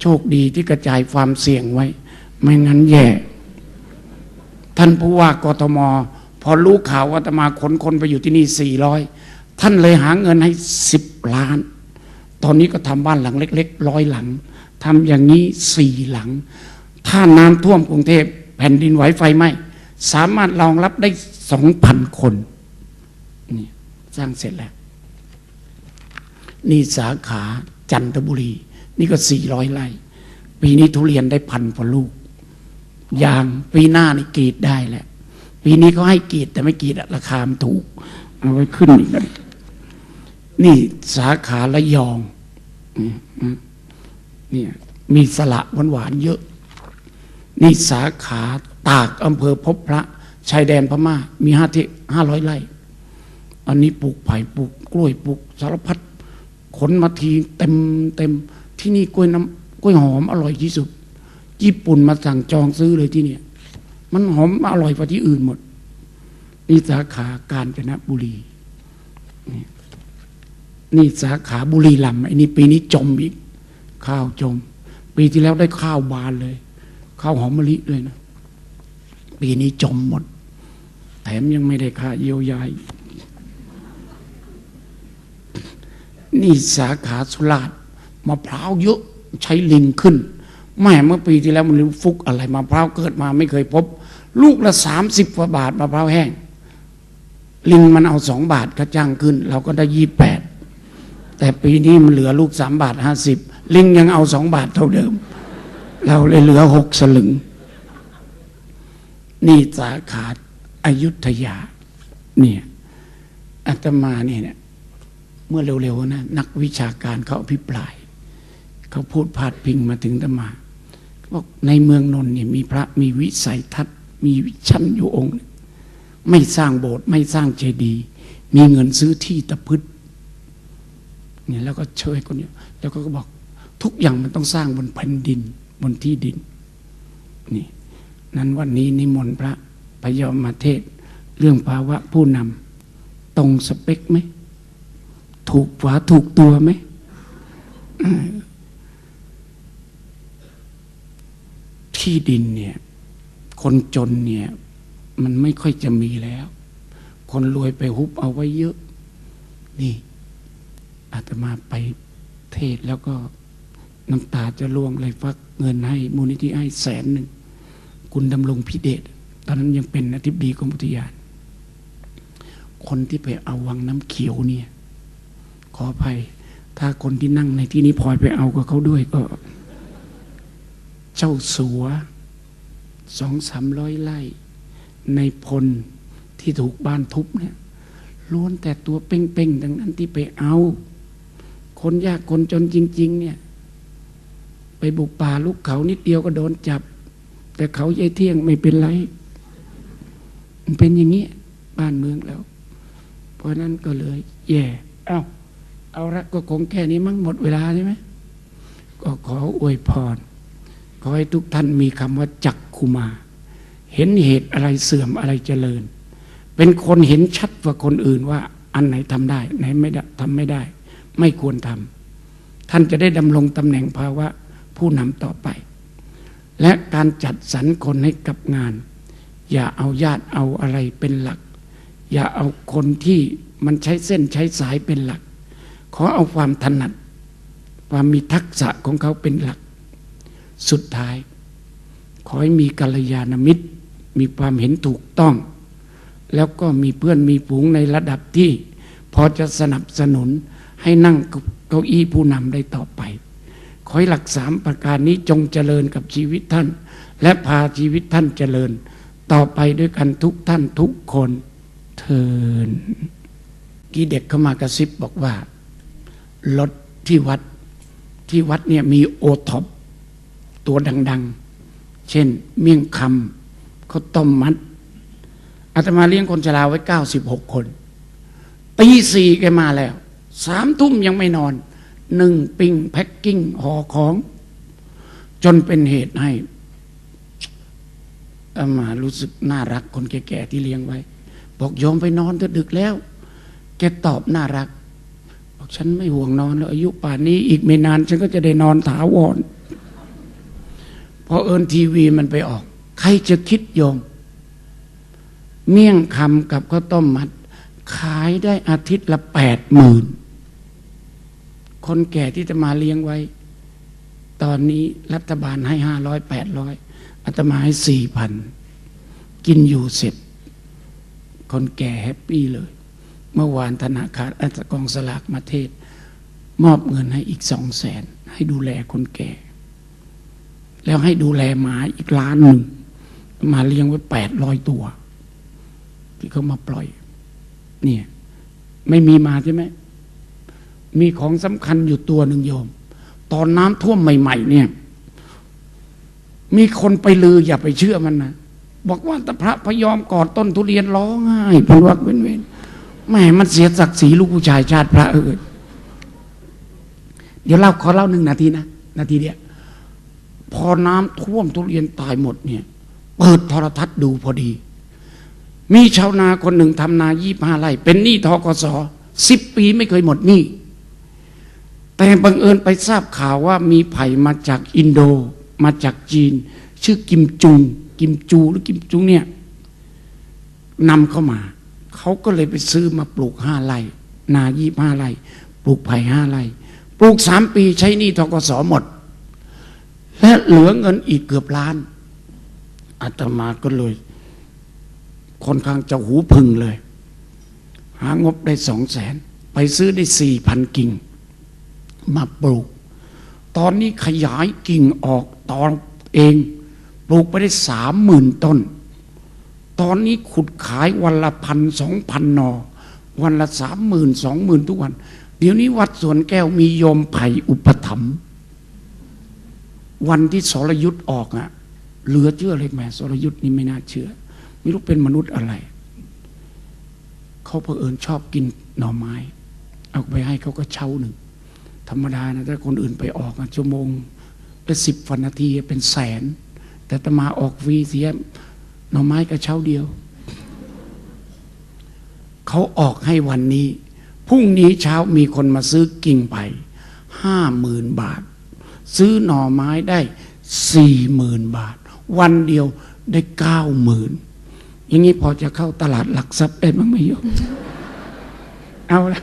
โชคดีที่กระจายความเสี่ยงไว้ ไม่งั้นแย่ ท่านผู้ว่ากทม พอรู้ข่าวว่าอาตมาขนคนไปอยู่ที่นี่สี่ร้อยท่านเลยหาเงินให้สิบล้าน ตอนนี้ก็ทำบ้านหลังเล็กๆร้อยหลังทำอย่างนี้สี่หลัง ถ้าน้ำท่วมกรุงเทพแผ่นดินไหวไฟไหมสามารถรองรับได้สองพันคนนี่สร้างเสร็จแล้ว นี่สาขาจันทบุรี นี่ก็สี่ร้อยไร่ ปีนี้ทุเรียนได้พันกว่าลูก ยางปีหน้านี่กรีดได้แหละ ปีนี้เขาให้กรีดแต่ไม่กรีดราคามันถูก เอาไว้ขึ้นอีกนะนี่สาขาละยองเนี่ยมีสละหวานๆเยอะ นี่สาขาตากอำเภอพบพระชายแดนพม่า มีห้าที่ห้าร้อยไร่ อันนี้ปลูกไผ่ปลูกกล้วยปลูกสารพัดขนมาทีเต็มเต็ม ที่นี่กล้วยน้ำกล้วยหอมอร่อยที่สุด ญี่ปุ่นมาสั่งจองซื้อเลยที่เนี่ยมันหอมอร่อยกว่าที่อื่นหมดนี่สาขากาญจนบุรีนี่นี่สาขาบุรีรัมย์ไอ้นี่ปีนี้จมอีก ข้าวจม ปีที่แล้วได้ข้าวบานเลย ข้าวหอมมะลิเลยนะ ปีนี้จมหมด แถมยังไม่ได้ค่าเยียวยานี่สาขาสุราษฎร์ มะพร้าวเยอะใช้ลิงขึ้นแม่เมื่อปีที่แล้วมันรู้ฟุกอะไรมะพร้าวเกิดมาไม่เคยพบ ลูกละสามสิบกว่าบาทมะพร้าวแห้ง ลิงมันเอาสองบาทก็จ้างขึ้น เราก็ได้ยี่แปดแต่ปีนี้มันเหลือลูกสามบาทห้าสิบลิงยังเอาสองบาทเท่าเดิม เราเลยเหลือหกสลึง นี่สาขาอายุทยา เนี่ยอาตมาเนี่ยเมื่อเร็วๆนะนักวิชาการเขาอภิปราย เขาพูดพาดพิงมาถึงอาตมาเขาบอกในเมืองนนท์เนี่ยมีพระมีวิสัยทัศน์ มีชั่นอยู่องค์ ไม่สร้างโบสถ์ไม่สร้างเจดีย์มีเงินซื้อที่ตะพืชเนี่ยแล้วก็ช่วยคนเนี้ยแล้วก็บอกทุกอย่างมันต้องสร้างบนแผ่นดินบนที่ดินนี่นั้นวันนี้นิมนต์พระพยอมมาเทศ เรื่องภาวะผู้นำตรงสเปคไหม ถูกฝาถูกตัวไหมเออ ที่ดินเนี่ย คนจนเนี่ย มันไม่ค่อยจะมีแล้ว คนรวยไปฮุบเอาไว้เยอะ นี่ อาตมาไปเทศแล้วก็น้ำตาจะร่วงเลยฟักเงินให้มูลนิธิให้แสนหนึ่ง คุณดำรงพิเดชตอนนั้นยังเป็นอธิบดีกรมอุทยาน คนที่ไปเอาวังน้ำเขียวเนี่ย ขออภัย ถ้าคนที่นั่งในที่นี้พลอยไปเอากับเขาด้วยก็ เจ้าสัวสองสามร้อยไร่ ในพลที่ถูกบ้านทุบเนี่ยล้วนแต่ตัวเป้งๆดังนั้นที่ไปเอา คนยากคนจนจริง ๆ เนี่ย ไปบุกป่าลุกเขานิดเดียวก็โดนจับ แต่เขายายเที่ยงไม่เป็นไร มันเป็นอย่างนี้บ้านเมืองแล้ว เพราะนั้นก็เลยแย่เอาเอาละก็คงแค่นี้มั้งหมดเวลาใช่ไหมก็ขออวยพร ขอให้ทุกท่านมีคำว่าจักคุมา เห็นเหตุอะไรเสื่อมอะไรเจริญ เป็นคนเห็นชัดกว่าคนอื่นว่า อันไหนทำได้ไหนไม่ได้ทำไม่ได้ ไม่ควรทำท่านจะได้ดำรงตำแหน่งภาวะผู้นำต่อไป และการจัดสรรคนให้กับงาน อย่าเอาญาติเอาอะไรเป็นหลัก อย่าเอาคนที่มันใช้เส้นใช้สายเป็นหลัก ขอเอาความถนัด ความมีทักษะของเขาเป็นหลัก สุดท้าย ขอให้มีกัลยาณมิตร มีความเห็นถูกต้อง แล้วก็มีเพื่อนมีฝูงในระดับที่ พอจะสนับสนุนให้นั่งเก้าอี้ผู้นำได้ต่อไป ขอให้หลักสามประการนี้จงเจริญกับชีวิตท่าน และพาชีวิตท่านเจริญ ต่อไปด้วยกันทุกท่านทุกคนเทินกี่เด็กเข้ามากระซิบบอกว่ารถที่วัดที่วัดเนี่ยมีโอท็อป ตัวดัง ๆ เช่น เมี่ยงคำข้าต้มมัดอาตมาเลี้ยงคนชราไว้เก้าสิบหกคนตีสี่แกมาแล้วสามทุ่มยังไม่นอนหนึ่งปิ้งแพ็กกิ้งห่อของ จนเป็นเหตุให้อามารู้สึกน่ารักคนแก่ๆที่เลี้ยงไว้ บอกโยมไปนอนเถอะดึกแล้ว แกตอบน่ารัก บอกฉันไม่ห่วงนอนแล้วอายุป่านนี้อีกไม่นาน ฉันก็จะได้นอนถาวร พอเอิญทีวีมันไปออก ใครจะคิดโยม เมี่ยงคำกับข้าวต้มมัด ขายได้อาทิตย์ละแปดหมื่นคนแก่ที่จะมาเลี้ยงไว้ ตอนนี้รัฐบาลให้ห้าร้อยแปดร้อยอาตมาให้สี่พันกินอยู่เสร็จ คนแก่แฮปปี้เลย เมื่อวานธนาคารอัตกองสลากมาเทศ มอบเงินให้อีกสองแสนให้ดูแลคนแก่ แล้วให้ดูแลหมาอีกล้านหนึ่งมาเลี้ยงไว้แปดร้อยตัว ที่เขามาปล่อย เนี่ย ไม่มีมาใช่ไหมมีของสำคัญอยู่ตัวหนึ่งโยม ตอนน้ำท่วมใหม่ ๆ เนี่ย มีคนไปลืออย่าไปเชื่อมันนะบอกว่าแต่พระพยอมกอดต้นทุเรียนร้องไห้เป็นวักเป็นเวรแม่มันเสียศักดิ์ศรีลูกผู้ชายชาติพระเอิญเดี๋ยวเล่าขอเล่าหนึ่งนาทีนะ นาทีเดียว พอน้ำท่วมทุเรียนตายหมดเนี่ย เปิดโทรทัศน์ดูพอดี มีชาวนาคนหนึ่งทำนายี่ห้าไร่ เป็นหนี้ทกสสิบปีไม่เคยหมดหนี้แต่บังเอิญไปทราบข่าวว่ามีไผ่มาจากอินโด มาจากจีน ชื่อกิมจุง กิมจูหรือกิมจุงเนี่ยนำเข้ามา เขาก็เลยไปซื้อมาปลูกห้าไร่ นายี่ห้าไร่ ปลูกไผ่ห้าไร่ ปลูกสามปีใช้หนี้ทกสหมด และเหลือเงินอีกเกือบล้านอาตมาก็เลยค่อนข้างจะหูพึงเลย หางบได้สองแสน ไปซื้อได้สี่พันกิ่ง มาปลูก ตอนนี้ขยายกิ่งออกตอนเอง ปลูกไปได้สามหมื่นต้น ตอนนี้ขุดขายวันละพันสองพันนอ วันละสามหมื่นสองหมื่นทุกวัน เดี๋ยวนี้วัดสวนแก้วมีโยมไผ่อุปถัมภ์ วันที่สรยุทธ์ออกอะเหลือเชื่อเลยแม่สรยุทธ์นี่ไม่น่าเชื่อ ไม่รู้เป็นมนุษย์อะไร เขาเผอิญชอบกินหน่อไม้ เอาไปให้เขาก็เช่าหนึ่ง ธรรมดานะถ้าคนอื่นไปออกอะชั่วโมงเป็นสิบวันนาทีเป็นแสน แต่ตมาออกฟรีเสียหน่อไม้ก็เช่าเดียว เขาออกให้วันนี้พรุ่งนี้เช้ามีคนมาซื้อกิ่งไผ่ห้าหมื่นบาท ซื้อหน่อไม้ได้สี่หมื่นบาท วันเดียวได้เก้าหมื่นอย่างนี้พอจะเข้าตลาดหลักทรัพย์ได้บ้างไหมโยมเอาละ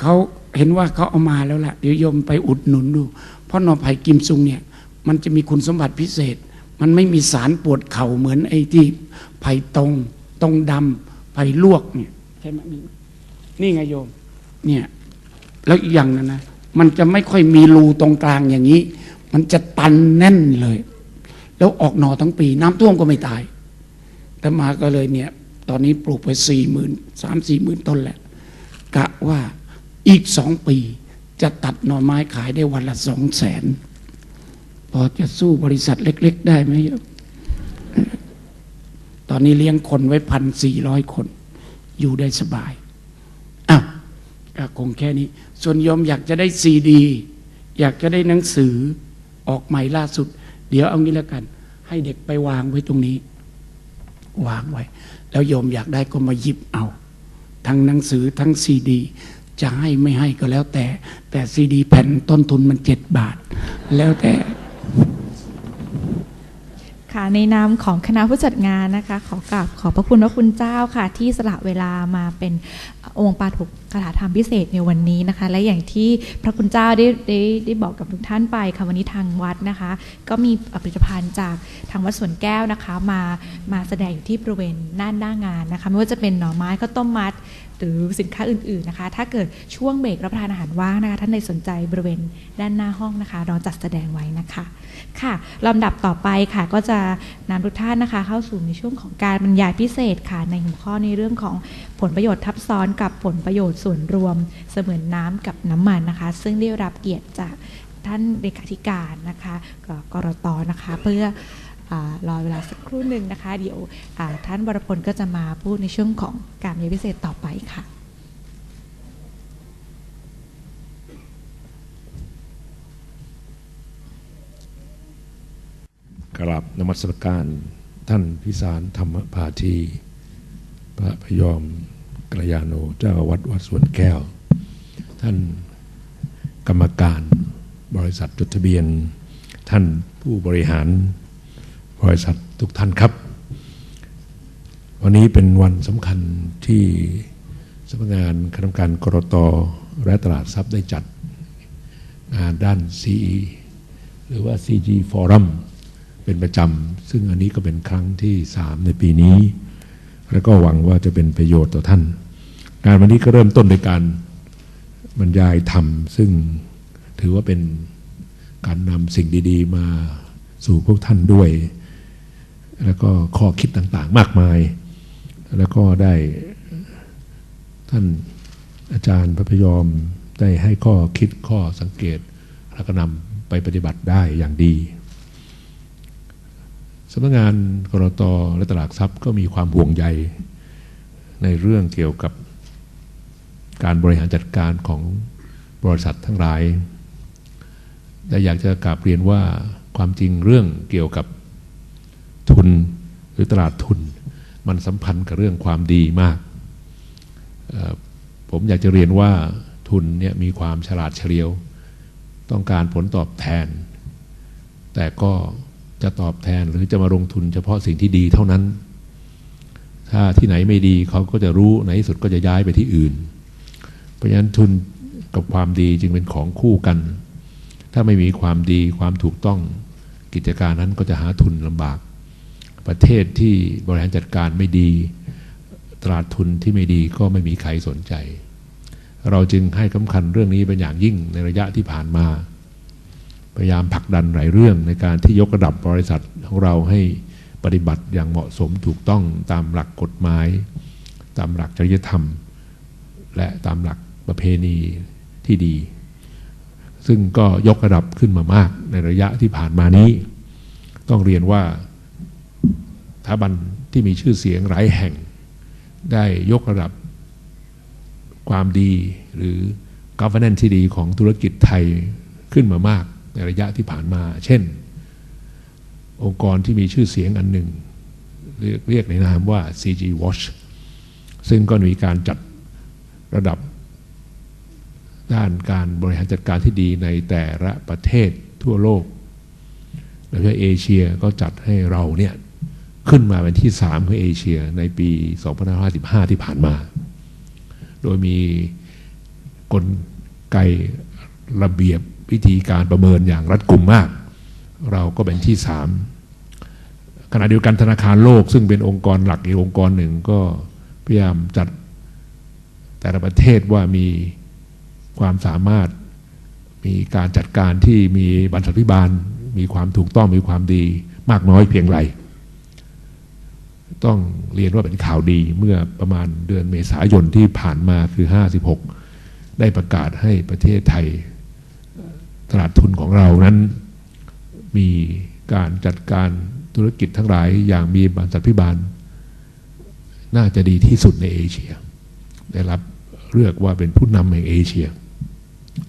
เขาเห็นว่าเขาเอามาแล้วล่ะ เดี๋ยวโยมไปอุดหนุนดู เพราะหน่อไผ่กิมซุงเนี่ย มันจะมีคุณสมบัติพิเศษ มันไม่มีสารปวดเข่าเหมือนไอ้ที่ไผ่ตรงตรงดำไผ่ลวกเนี่ยใช่ไหมนี่นี่ไงโยม เนี่ย แล้วอีกอย่างนึงนะ มันจะไม่ค่อยมีรูตรงกลางอย่างนี้ มันจะตันแน่นเลย แล้วออกหน่อทั้งปี น้ำท่วมก็ไม่ตายแต่มาก็เลยเนี่ย ตอนนี้ปลูกไปสี่หมื่นสามสี่หมื่นต้นแหละ กะว่าอีกสองปีจะตัดหน่อไม้ขายได้วันละสองแสนพอจะสู้บริษัทเล็ก ๆ ได้ไหมตอนนี้เลี้ยงคนไว้พันสี่ร้อยคน อยู่ได้สบาย คงแค่นี้ ส่วนโยมอยากจะได้ซีดี อยากจะได้หนังสือออกใหม่ล่าสุด เดี๋ยวเอางี้แล้วกัน ให้เด็กไปวางไว้ตรงนี้ วางไว้ แล้วโยมอยากได้ก็มาหยิบเอา ทั้งหนังสือทั้งซีดี จะให้ไม่ให้ก็แล้วแต่ แต่ซีดีแผ่นต้นทุนมันเจ็ดบาท แล้วแต่ ค่ะในนามของคณะผู้จัดงานนะคะ ขอกราบขอบพระคุณพระคุณเจ้าค่ะ ที่สละเวลามาเป็นองค์ปาถุกคาถาธรรมพิเศษในวันนี้นะคะ และอย่างที่พระคุณเจ้าได้ได้ได้บอกกับทุกท่านไปค่ะวันนี้ทางวัดนะคะ ก็มีผลิตภัณฑ์จากทางวัดสวนแก้วนะคะ มามาแสดงอยู่ที่บริเวณหน้าหน้างานนะคะ ไม่ว่าจะเป็นหน่อไม้ข้าวต้มมัด หรือสินค้าอื่นๆนะคะ ถ้าเกิดช่วงเบรกรับประทานอาหารว่างนะคะท่านใดสนใจบริเวณด้านหน้าห้องนะคะเราจัดแสดงไว้นะคะ ค่ะลำดับต่อไปค่ะก็จะนำทุกท่านนะคะ เข้าสู่ในช่วงของการบรรยายพิเศษค่ะ ในหัวข้อในเรื่องของผลประโยชน์ทับซ้อนกับผลประโยชน์ส่วนรวม เสมือนน้ำกับน้ำมันนะคะ ซึ่งได้รับเกียรติจากท่านเลขาธิการนะคะกกรตนะคะ เพื่ออรอเวลาสักครู่หนึ่งนะคะ เดี๋ยวท่านวรพลก็จะมาพูดในช่วงของการบรรยายพิเศษต่อไปค่ะ กราบนมัสการท่านพิสารธรรมภาที พระพยอมกระยาโนเจ้าวัดวัดสวนแก้ว ท่านกรรมการบริษัทจดทะเบียน ท่านผู้บริหารบริษัททุกท่านครับ วันนี้เป็นวันสำคัญที่สำนักงานคณะกรรมการกรตและตลาดทรัพย์ได้จัดงานด้าน CE หรือว่า CG Forum เป็นประจำ ซึ่งอันนี้ก็เป็นครั้งที่3ในปีนี้ แล้วก็หวังว่าจะเป็นประโยชน์ต่อท่านงานวันนี้ก็เริ่มต้นในการบรรยายธรรม ซึ่งถือว่าเป็นการนำสิ่งดี ๆ มาสู่พวกท่านด้วย แล้วก็ข้อคิดต่างๆ มากมาย แล้วก็ได้ท่านอาจารย์พระพยอมได้ให้ข้อคิดข้อสังเกต แล้วก็นำไปปฏิบัติได้อย่างดี สำนักงานกรตและตลาดทรัพย์ก็มีความห่วงใยในเรื่องเกี่ยวกับการบริหารจัดการของบริษัททั้งหลายแต่อยากจะกราบเรียนว่าความจริงเรื่องเกี่ยวกับทุนหรือตลาดทุน มันสัมพันธ์กับเรื่องความดีมาก ผมอยากจะเรียนว่าทุนเนี่ยมีความฉลาดเฉลียว ต้องการผลตอบแทน แต่ก็ จะตอบแทนหรือจะมาลงทุนเฉพาะสิ่งที่ดีเท่านั้น ถ้าที่ไหนไม่ดีเขาก็จะรู้ในที่สุดก็จะย้ายไปที่อื่น เพราะฉะนั้นทุนกับความดีจึงเป็นของคู่กัน ถ้าไม่มีความดีความถูกต้องกิจการนั้นก็จะหาทุนลำบาก ประเทศที่บริหารจัดการไม่ดี ตลาดทุนที่ไม่ดีก็ไม่มีใครสนใจ เราจึงให้สำคัญเรื่องนี้เป็นอย่างยิ่งในระยะที่ผ่านมา พยายามผลักดันหลายเรื่องในการที่ยกระดับบริษัทของเราให้ปฏิบัติอย่างเหมาะสมถูกต้องตามหลักกฎหมาย ตามหลักจริยธรรม และตามหลักประเพณีที่ดี ซึ่งก็ยกระดับขึ้นมามากในระยะที่ผ่านมานี้ ต้องเรียนว่าสถาบันที่มีชื่อเสียงหลายแห่ง ได้ยกระดับความดีหรือ governance ที่ดีของธุรกิจไทยขึ้นมามาก ในระยะที่ผ่านมา เช่น องค์กรที่มีชื่อเสียงอันหนึ่ง เรียกเรียกในนามว่า CG Watch ซึ่งก็มีการจัดระดับด้านการบริหารจัดการที่ดีในแต่ละประเทศทั่วโลกโดยเฉพาะเอเชียก็จัดให้เราเนี่ยขึ้นมาเป็นที่สามของเอเชียในปี 2555 ที่ผ่านมา โดยมีกลไกระเบียบ วิธีการประเมินอย่างรัดกุมมาก เราก็เป็นที่สามขณะเดียวกันธนาคารโลก ซึ่งเป็นองค์กรหลักอีกองค์กรหนึ่งก็พยายามจัดแต่ละประเทศว่ามีความสามารถมีการจัดการที่มีบรรษัทพิบาล มีความถูกต้องมีความดีมากน้อยเพียงไรต้องเรียนว่าเป็นข่าวดีเมื่อประมาณเดือนเมษายนที่ผ่านมาคือ 56 ได้ประกาศให้ประเทศไทย ตลาดทุนของเรานั้นมีการจัดการธุรกิจทั้งหลายอย่างมีบรรษัทพิบาล น่าจะดีที่สุดในเอเชีย ได้รับเลือกว่าเป็นผู้นำแห่งเอเชีย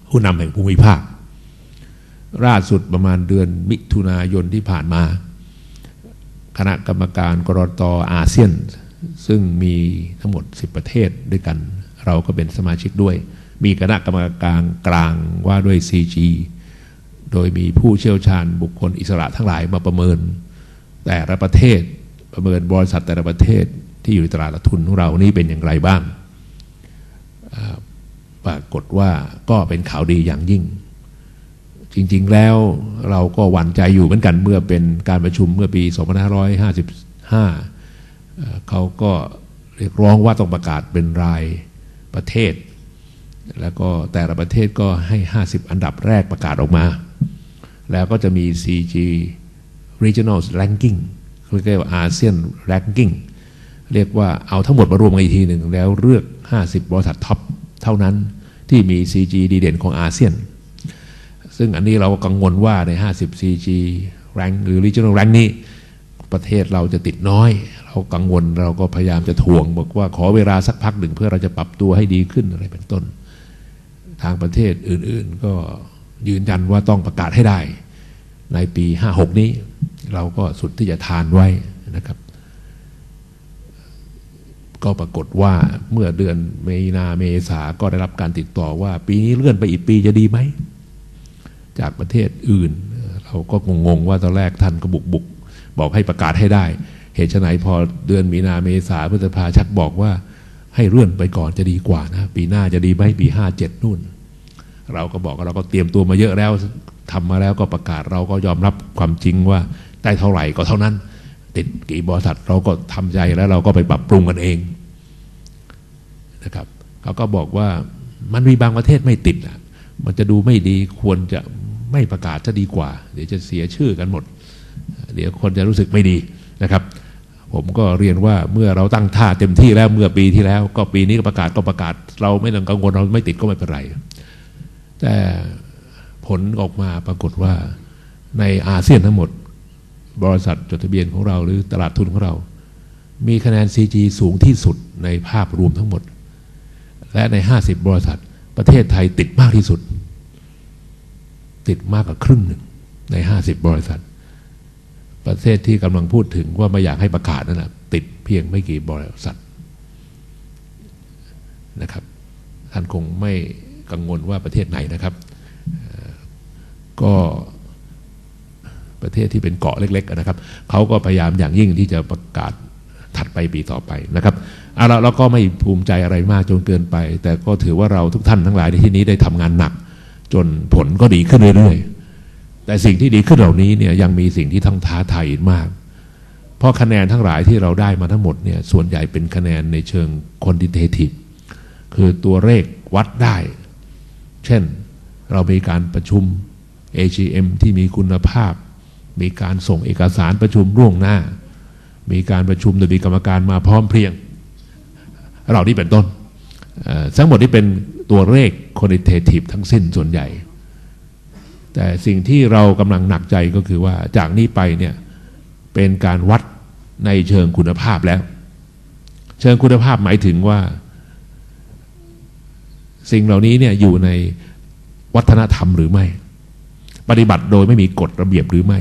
ผู้นำแห่งภูมิภาคล่าสุดประมาณเดือนมิถุนายนที่ผ่านมา คณะกรรมการกรตอาเซียน ซึ่งมีทั้งหมด 10 ประเทศด้วยกัน เราก็เป็นสมาชิกด้วย มีคณะกรรมการกลางว่าด้วย CG โดยมีผู้เชี่ยวชาญบุคคลอิสระทั้งหลายมาประเมิน แต่ละประเทศประเมินบริษัทแต่ละประเทศที่อยู่ในตลาดทุนของเรานี่เป็นอย่างไรบ้างปรากฏว่าก็เป็นข่าวดีอย่างยิ่ง จริงๆแล้วเราก็หวั่นใจอยู่เหมือนกันเมื่อเป็นการประชุมเมื่อปี 2555 เขาก็เรียกร้องว่าต้องประกาศเป็นรายประเทศ แล้วก็แต่ละประเทศก็ให้ 50 อันดับแรกประกาศออกมา แล้วก็จะมี CG Regional Ranking เรียกว่า ASEAN Ranking เรียกว่าเอาทั้งหมดมารวมกันอีกทีหนึ่ง แล้วเลือก 50 บริษัทท็อปเท่านั้นที่มี CG ดีเด่นของอาเซียน ซึ่งอันนี้เราก็กังวลว่าใน 50 CG rank หรือ regional rank นี้ ประเทศเราจะติดน้อย เรากังวลเราก็พยายามจะทวง บอกว่าขอเวลาสักพักหนึ่งเพื่อเราจะปรับตัวให้ดีขึ้นอะไรเป็นต้น ทางประเทศอื่น ๆ ก็ยืนยันว่าต้องประกาศให้ได้ ในปี 56 นี้ เราก็สุดที่จะทานไว้นะครับ ก็ปรากฏว่าเมื่อเดือนเมนาเมษาก็ได้รับการติดต่อว่า ปีนี้เลื่อนไปอีกปีจะดีไหม จากประเทศอื่น เรเราก็งงๆว่าตอนแรกท่านก็บุกบุกบอกให้ประกาศให้ได้ เหตุไฉนพอเดือนมีนาเมษาพฤษภาชักบอกว่า ให้เลื่อนไปก่อนจะดีกว่านะ ปีหน้าจะดีไหมปีห้าเจ็ดนู่น เราก็บอกว่าเราก็เตรียมตัวมาเยอะแล้วทำมาแล้วก็ประกาศเราก็ยอมรับความจริงว่าได้เท่าไหร่ก็เท่านั้น ติดกี่บริษัทเราก็ทำใจแล้วเราก็ไปปรับปรุงกันเองนะครับเขาก็บอกว่ามันมีบางประเทศไม่ติดอะมันจะดูไม่ดีควรจะไม่ประกาศจะดีกว่า เดี๋ยวจะเสียชื่อกันหมด เดี๋ยวคนจะรู้สึกไม่ดีนะครับ ผมก็เรียนว่าเมื่อเราตั้งท่าเต็มที่แล้วเมื่อปีที่แล้ว ก็ปีนี้ก็ประกาศก็ประกาศ เราไม่ต้องกังวลเราไม่ติดก็ไม่เป็นไร แต่ผลออกมาปรากฏว่าในอาเซียนทั้งหมด บริษัทจดทะเบียนของเราหรือตลาดทุนของเรา มีคะแนน CG สูงที่สุดในภาพรวมทั้งหมด และใน 50 บริษัทประเทศไทยติดมากที่สุด ติดมากกว่าครึ่งหนึ่งใน 50 บริษัท ประเทศที่กำลังพูดถึงว่าไม่อยากให้ประกาศนั่นแหะติดเพียงไม่กี่บริษัทนะครับ ท่านคงไม่กังวลว่าประเทศไหนนะครับ ก็ประเทศที่เป็นเกาะเล็กๆนะครับเขาก็พยายามอย่างยิ่งที่จะประกาศถัดไปปีต่อไปนะครับเอาละเราก็ไม่ภูมิใจอะไรมากจนเกินไป แต่ก็ถือว่าเราทุกท่านทั้งหลายในที่นี้ได้ทำงานหนัก จนผลก็ดีขึ้นเรื่อยๆ แต่สิ่งที่ดีขึ้นเหล่านี้เนี่ยยังมีสิ่งที่ทั้งท้าทายอีกมาก เพราะคะแนนทั้งหลายที่เราได้มาทั้งหมดเนี่ยส่วนใหญ่เป็นคะแนนในเชิง quantitative คือตัวเลขวัดได้ เช่นเรามีการประชุม AGM ที่มีคุณภาพ มีการส่งเอกสารประชุมล่วงหน้า มีการประชุมโดยมีกรรมการมาพร้อมเพรียงเรานี่เป็นต้นทั้งหมดนี้เป็นตัวเลข quantitative ทั้งสิ้นส่วนใหญ่ แต่สิ่งที่เรากำลังหนักใจก็คือว่าจากนี้ไปเนี่ยเป็นการวัดในเชิงคุณภาพแล้ว เชิงคุณภาพหมายถึงว่า สิ่งเหล่านี้เนี่ยอยู่ในวัฒนธรรมหรือไม่ ปฏิบัติโดยไม่มีกฎระเบียบหรือไม่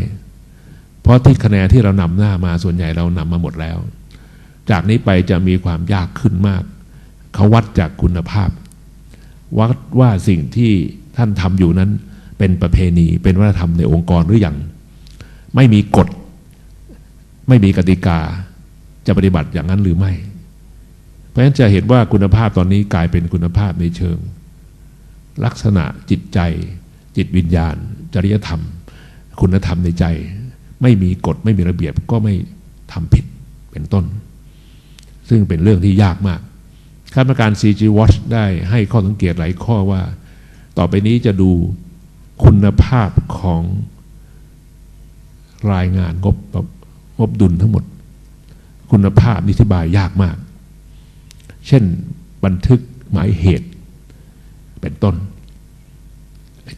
เพราะที่คะแนนที่เรานำหน้ามาส่วนใหญ่เรานำมาหมดแล้ว จากนี้ไปจะมีความยากขึ้นมาก เขาวัดจากคุณภาพ วัดว่าสิ่งที่ท่านทำอยู่นั้น เป็นประเพณี เป็นวัฒนธรรมในองค์กรหรืออยังไม่มีกฎ ไม่มีกติกา จะปฏิบัติอย่างนั้นหรือไม่ เพราะฉะนั้นจะเห็นว่าคุณภาพตอนนี้กลายเป็นคุณภาพในเชิง ลักษณะจิตใจ จิตวิญญาณ จริยธรรม คุณธรรมในใจ ไม่มีกฎไม่มีระเบียบก็ไม่ทำผิดเป็นต้น ซึ่งเป็นเรื่องที่ยากมากคณะกรรมการ CG Watch ได้ให้ข้อสังเกตหลายข้อว่า ต่อไปนี้จะดู คุณภาพของรายงานงบงบดุลทั้งหมด คุณภาพนิธิบายยากมาก เช่นบันทึกหมายเหตุ เป็นต้น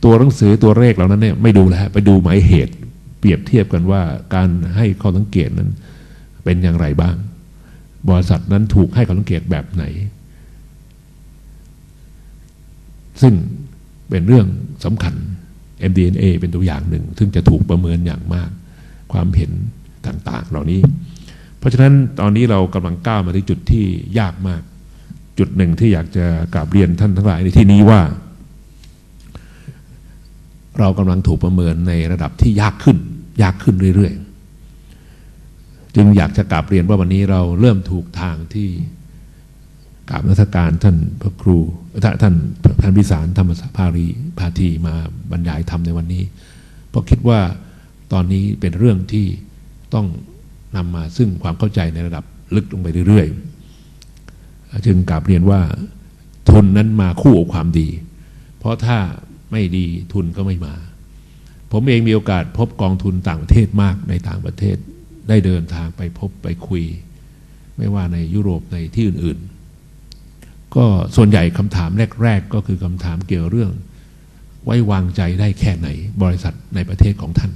ตัวหนังสือตัวเลขเหล่านั้นเนี่ยไม่ดูแล้วไปดูหมายเหตุ เปรียบเทียบกันว่าการให้ข้อสังเกตนั้นเป็นอย่างไรบ้าง บริษัทนั้นถูกให้ข้อสังเกตแบบไหน ซึ่งเป็นเรื่องสำคัญ MDNA เป็นตัวอย่างหนึ่ง ซึ่งจะถูกประเมินอย่างมาก ความเห็นต่างๆ เหล่านี้ เพราะฉะนั้นตอนนี้เรากำลังก้าวมาที่จุดที่ยากมาก จุดหนึ่งที่อยากจะกราบเรียนท่านทั้งหลายในที่นี้ว่า เรากำลังถูกประเมินในระดับที่ยากขึ้น ยากขึ้นเรื่อยๆ จึงอยากจะกราบเรียนว่าวันนี้เราเริ่มถูกทางที่ กราบนักการท่านพระครูท่านท่านท่านพิสารธรรมสภารีพาทีมาบรรยายธรรมในวันนี้ เพราะคิดว่าตอนนี้เป็นเรื่องที่ต้องนำมาซึ่งความเข้าใจในระดับลึกลงไปเรื่อยๆ จึงกราบเรียนว่าทุนนั้นมาคู่กับความดี เพราะถ้าไม่ดีทุนก็ไม่มา ผมเองมีโอกาสพบกองทุนต่างประเทศมากในต่างประเทศ ได้เดินทางไปพบไปคุย ไม่ว่าในยุโรปในที่อื่นๆ ก็ส่วนใหญ่คำถามแรก ๆ ก็คือคำถามเกี่ยวเรื่อง ไว้วางใจได้แค่ไหน บริษัทในประเทศของท่าน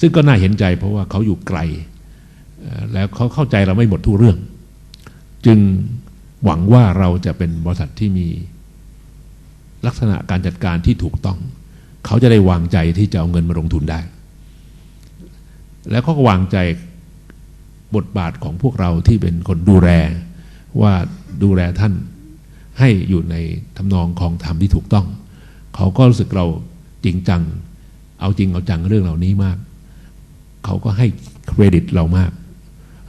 ซึ่งก็น่าเห็นใจเพราะว่าเขาอยู่ไกล แล้วเขาเข้าใจเราไม่หมดทุกเรื่อง จึงหวังว่าเราจะเป็นบริษัทที่มีลักษณะการจัดการที่ถูกต้อง เขาจะได้วางใจที่จะเอาเงินมาลงทุนได้ แล้วก็วางใจบทบาทของพวกเราที่เป็นคนดูแลว่า ดูแลท่านให้อยู่ในทำนองของธรรมที่ถูกต้อง เขาก็รู้สึกเราจริงจัง เอาจริงเอาจังเรื่องเหล่านี้มาก เขาก็ให้เครดิตเรามาก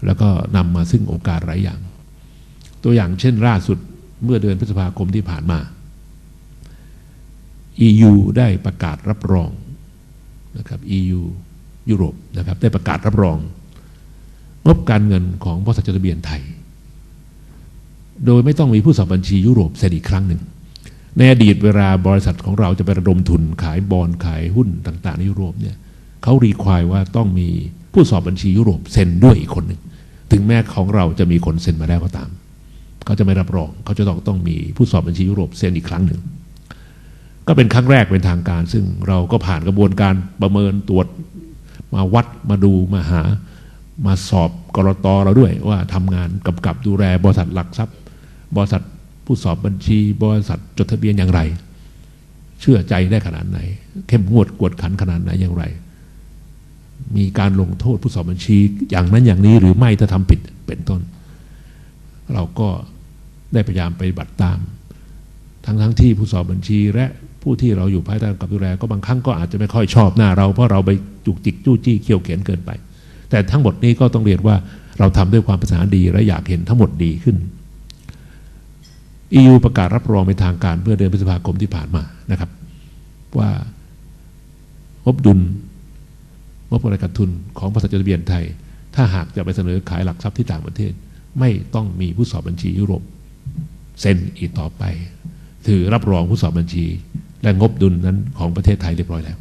แล้วก็นำมาซึ่งโอกาสหลายอย่าง ตัวอย่างเช่นล่าสุดเมื่อเดือนพฤษภาคมที่ผ่านมา EU ได้ประกาศรับรองนะครับ EU ยุโรปนะครับได้ประกาศรับรอง งบการเงินของบริษัทจดทะเบียนไทย โดยไม่ต้องมีผู้สอบบัญชียุโรปเซ็นอีกครั้งหนึ่ง ในอดีตเวลาบริษัทของเราจะไประดมทุนขายบอลขายหุ้นต่าง ๆ ในยุโรปเนี่ยเขารีควายว่าต้องมีผู้สอบบัญชียุโรปเซ็นด้วยอีกคนหนึ่งถึงแม้ของเราจะมีคนเซ็นมาแล้วก็ตามเขาจะไม่รับรองเขาจะต้องต้องมีผู้สอบบัญชียุโรปเซ็นอีกครั้งหนึ่ง ก็เป็นครั้งแรกเป็นทางการ ซึ่งเราก็ผ่านกระบวนการประเมินตรวจมาวัดมาดูมาหามาสอบกรตเราด้วยว่าทำงานกำกับดูแลบริษัทหลักทรัพย์ บริษัทผู้สอบบัญชี บริษัทจดทะเบียนอย่างไร เชื่อใจได้ขนาดไหน เข้มงวดกวดขันขนาดไหนอย่างไร มีการลงโทษผู้สอบบัญชีอย่างนั้นอย่างนี้หรือไม่ถ้าทำผิดเป็นต้น เราก็ได้พยายามไปฏิบัติตาม ทั้งทั้งที่ผู้สอบบัญชี และผู้ที่เราอยู่ภายใต้การดูแล ก็บางครั้งก็อาจจะไม่ค่อยชอบหน้าเราเพราะเราไปจุกจิกจู้จี้เขี่ยวเข็นเกินไป แต่ทั้งหมดนี้ก็ต้องเรียนว่าเราทำด้วยความปรารถนาดีและอยากเห็นทั้งหมดดีขึ้น EU ประกาศรับรองเป็นทางการเมื่อเดือนพฤษภาคมที่ผ่านมานะครับ ว่างบดุลงบการทุนของบริษัทจดทะเบียนไทย ถ้าหากจะไปเสนอขายหลักทรัพย์ที่ต่างประเทศ ไม่ต้องมีผู้สอบบัญชียุโรปเซ็นอีกต่อไป ถือรับรองผู้สอบบัญชี และงบดุลนั้นของประเทศไทยเรียบร้อยแล้ว